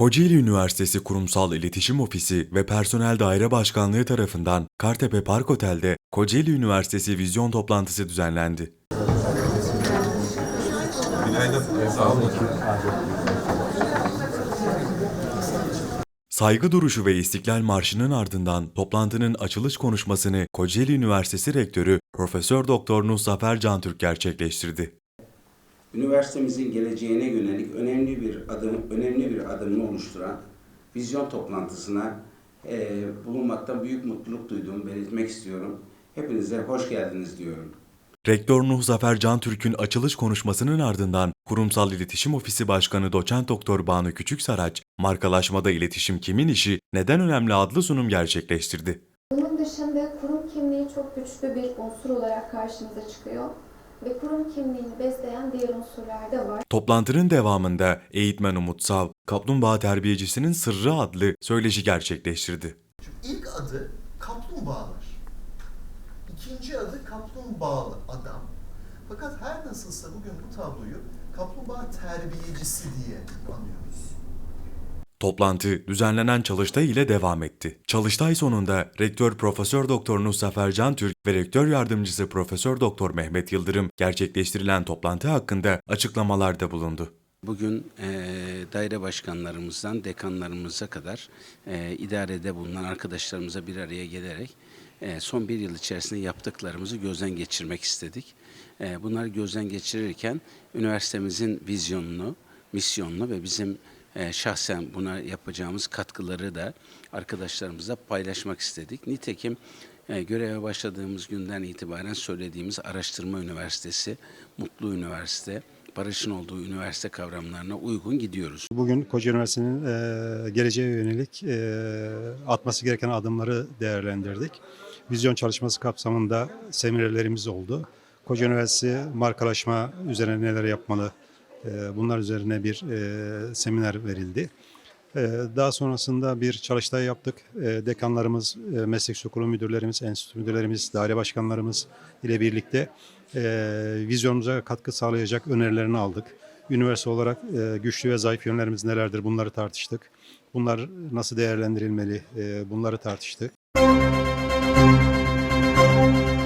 Kocaeli Üniversitesi Kurumsal İletişim Ofisi ve Personel Daire Başkanlığı tarafından Kartepe Park Otel'de Kocaeli Üniversitesi vizyon toplantısı düzenlendi. Saygı duruşu ve İstiklal Marşı'nın ardından toplantının açılış konuşmasını Kocaeli Üniversitesi Rektörü Profesör Doktor Nuh Zafer Cantürk gerçekleştirdi. Üniversitemizin geleceğine yönelik önemli bir adım, önemli bir adımını oluşturan vizyon toplantısına eee, bulunmaktan büyük mutluluk duyduğumu belirtmek istiyorum. Hepinize hoş geldiniz diyorum. Rektör Nuh Zafer Cantürk'ün açılış konuşmasının ardından Kurumsal İletişim Ofisi Başkanı Doçent Doktor Banu Küçüksaraç, markalaşmada iletişim kimin işi, neden önemli adlı sunum gerçekleştirdi. Bunun dışında kurum kimliği çok güçlü bir unsur olarak karşımıza çıkıyor ve kurum kimliğini besleyen diğer unsurlar da var. Toplantının devamında eğitmen Umut Sav, Kaplumbağa Terbiyecisinin Sırrı adlı söyleşi gerçekleştirdi. Çünkü ilk adı kaplumbağalar. İkinci adı kaplumbağalı adam. Fakat her nasılsa bugün bu tabloyu kaplumbağa terbiyecisi diye anıyoruz. Toplantı düzenlenen çalıştay ile devam etti. Çalıştay sonunda Rektör Profesör Doktor Nuh Zafer Cantürk ve Rektör Yardımcısı Profesör Doktor Mehmet Yıldırım gerçekleştirilen toplantı hakkında açıklamalarda bulundu. Bugün e, daire başkanlarımızdan dekanlarımıza kadar e, idarede bulunan arkadaşlarımıza bir araya gelerek e, son bir yıl içerisinde yaptıklarımızı gözden geçirmek istedik. E, bunları gözden geçirirken üniversitemizin vizyonunu, misyonunu ve bizim e, şahsen buna yapacağımız katkıları da arkadaşlarımızla paylaşmak istedik. Nitekim e, göreve başladığımız günden itibaren söylediğimiz araştırma üniversitesi, mutlu üniversite, barışın olduğu üniversite kavramlarına uygun gidiyoruz. Bugün Koca Üniversitesi'nin e, geleceğe yönelik e, atması gereken adımları değerlendirdik. Vizyon çalışması kapsamında seminerlerimiz oldu. Koca Üniversitesi markalaşma üzerine neler yapmalı, ee, bunlar üzerine bir e, seminer verildi. Ee, daha sonrasında bir çalıştay yaptık. Ee, dekanlarımız, e, meslek okulu müdürlerimiz, enstitü müdürlerimiz, daire başkanlarımız ile birlikte e, vizyonumuza katkı sağlayacak önerilerini aldık. Üniversite olarak güçlü ve zayıf yönlerimiz nelerdir bunları tartıştık. Bunlar nasıl değerlendirilmeli bunları tartıştık. Müzik